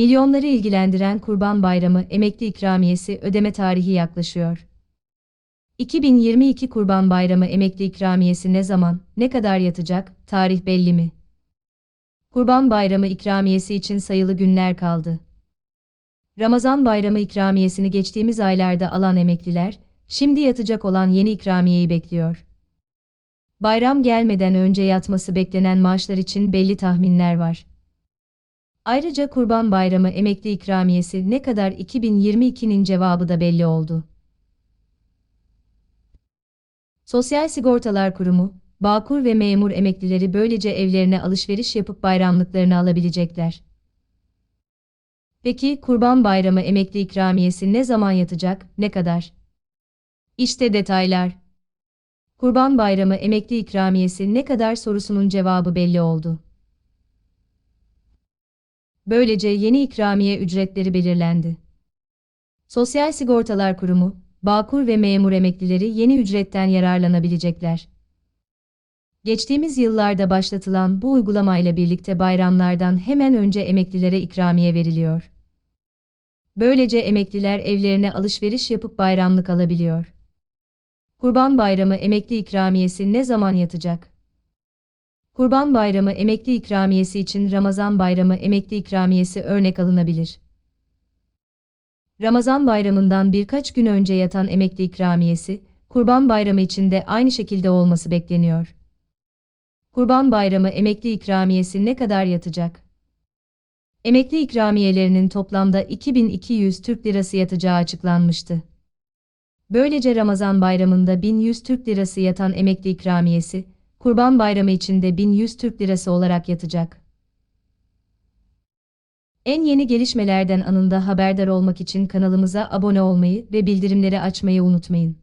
Milyonları ilgilendiren Kurban Bayramı emekli ikramiyesi ödeme tarihi yaklaşıyor. 2022 Kurban Bayramı emekli ikramiyesi ne zaman, ne kadar yatacak, tarih belli mi? Kurban Bayramı ikramiyesi için sayılı günler kaldı. Ramazan Bayramı ikramiyesini geçtiğimiz aylarda alan emekliler, şimdi yatacak olan yeni ikramiyeyi bekliyor. Bayram gelmeden önce yatması beklenen maaşlar için belli tahminler var. Ayrıca Kurban Bayramı emekli ikramiyesi ne kadar 2022'nin cevabı da belli oldu. Sosyal Sigortalar Kurumu, Bağkur ve memur emeklileri böylece evlerine alışveriş yapıp bayramlıklarını alabilecekler. Peki Kurban Bayramı emekli ikramiyesi ne zaman yatacak, ne kadar? İşte detaylar. Kurban Bayramı emekli ikramiyesi ne kadar sorusunun cevabı belli oldu. Böylece yeni ikramiye ücretleri belirlendi. Sosyal Sigortalar Kurumu, Bağkur ve memur emeklileri yeni ücretten yararlanabilecekler. Geçtiğimiz yıllarda başlatılan bu uygulamayla birlikte bayramlardan hemen önce emeklilere ikramiye veriliyor. Böylece emekliler evlerine alışveriş yapıp bayramlık alabiliyor. Kurban Bayramı emekli ikramiyesi ne zaman yatacak? Kurban Bayramı emekli ikramiyesi için Ramazan Bayramı emekli ikramiyesi örnek alınabilir. Ramazan Bayramı'ndan birkaç gün önce yatan emekli ikramiyesi, Kurban Bayramı için de aynı şekilde olması bekleniyor. Kurban Bayramı emekli ikramiyesi ne kadar yatacak? Emekli ikramiyelerinin toplamda 2200 Türk Lirası yatacağı açıklanmıştı. Böylece Ramazan Bayramı'nda 1100 Türk Lirası yatan emekli ikramiyesi, Kurban Bayramı için de 1100 Türk Lirası olarak yatacak. En yeni gelişmelerden anında haberdar olmak için kanalımıza abone olmayı ve bildirimleri açmayı unutmayın.